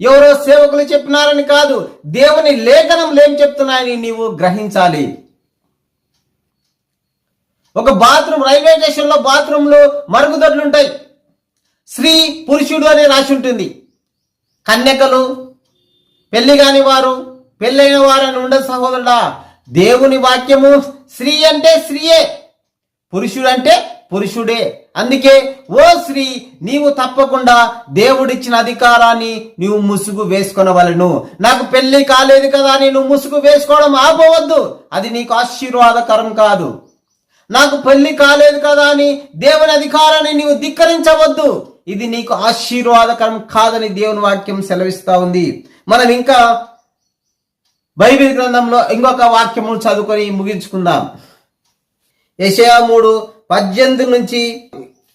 ఎవరో సేవకులు చెప్పినారని కాదు దేవుని లేఖనం ఏం చెప్తున్నాయని నీవు గ్రహించాలి. ఒక బాత్రూమ్ రైల్వే స్టేషన్లో బాత్రూంలో మరుగుదొడ్లు ఉంటాయి. స్త్రీ పురుషుడు అని రాసి ఉంటుంది. కన్యకలు పెళ్ళి కాని వారు పెళ్ళైన వారు అని ఉండదు సహోదరుడా. దేవుని వాక్యము స్త్రీ అంటే స్త్రీయే పురుషుడు అంటే పురుషుడే. అందుకే ఓ స్త్రీ నీవు తప్పకుండా దేవుడిచ్చిన అధికారాన్ని నీవు ముసుగు వేసుకొనవలను. నాకు పెళ్ళి కాలేదు కదా అని నువ్వు ముసుగు వేసుకోవడం ఆపవద్దు. అది నీకు ఆశీర్వాదకరం కాదు. నాకు పెళ్ళి కాలేదు కదా అని దేవుని అధికారాన్ని నీవు ధిక్కరించవద్దు. ఇది నీకు ఆశీర్వాదకరం కాదని దేవుని వాక్యం సెలవిస్తా ఉంది. మనం ఇంకా బైబిల్ గ్రంథంలో ఇంకొక వాక్యము చదువుకొని ముగించుకుందాం. యశయా మూడు పద్దెనిమిది నుంచి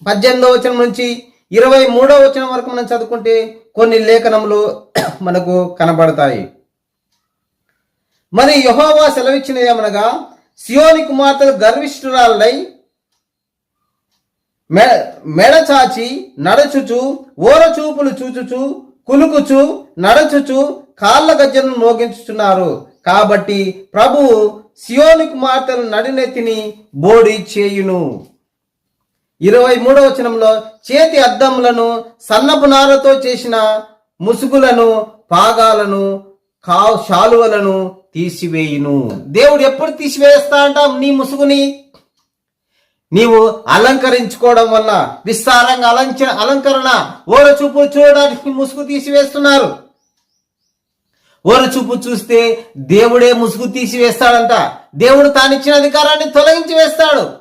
పద్దెనిమిదవ వచనం నుంచి ఇరవై మూడవ వచనం వరకు మనం చదువుకుంటే కొన్ని లేఖనములు మనకు కనబడతాయి. మరి యహోవా సెలవిచ్చినది ఏమనగా సియోని కుమార్తెలు గర్విష్ఠురాలై మెడ చాచి నడచుచు ఓర చూపులు చూచుచు కులుకుచు నడచుచు కాళ్ళ గజ్జలను మోగించుచున్నారు. కాబట్టి ప్రభువు సియోని కుమార్తెను నడినెత్తిని బోడి చేయును. ఇరవై మూడవ వచనంలో చేతి అద్దములను సన్నపు నారతో చేసిన ముసుగులను పాగాలను కా శాలువలను తీసివేయును. దేవుడు ఎప్పుడు తీసివేస్తా అంటాం నీ ముసుగుని? నీవు అలంకరించుకోవడం వల్ల విస్తారంగా అలంచ అలంకరణ ఓర చూపు చూడడానికి ముసుగు తీసివేస్తున్నారు. ఓర చూపు చూస్తే దేవుడే ముసుగు తీసి వేస్తాడంట. దేవుడు తానిచ్చిన అధికారాన్ని తొలగించి వేస్తాడు.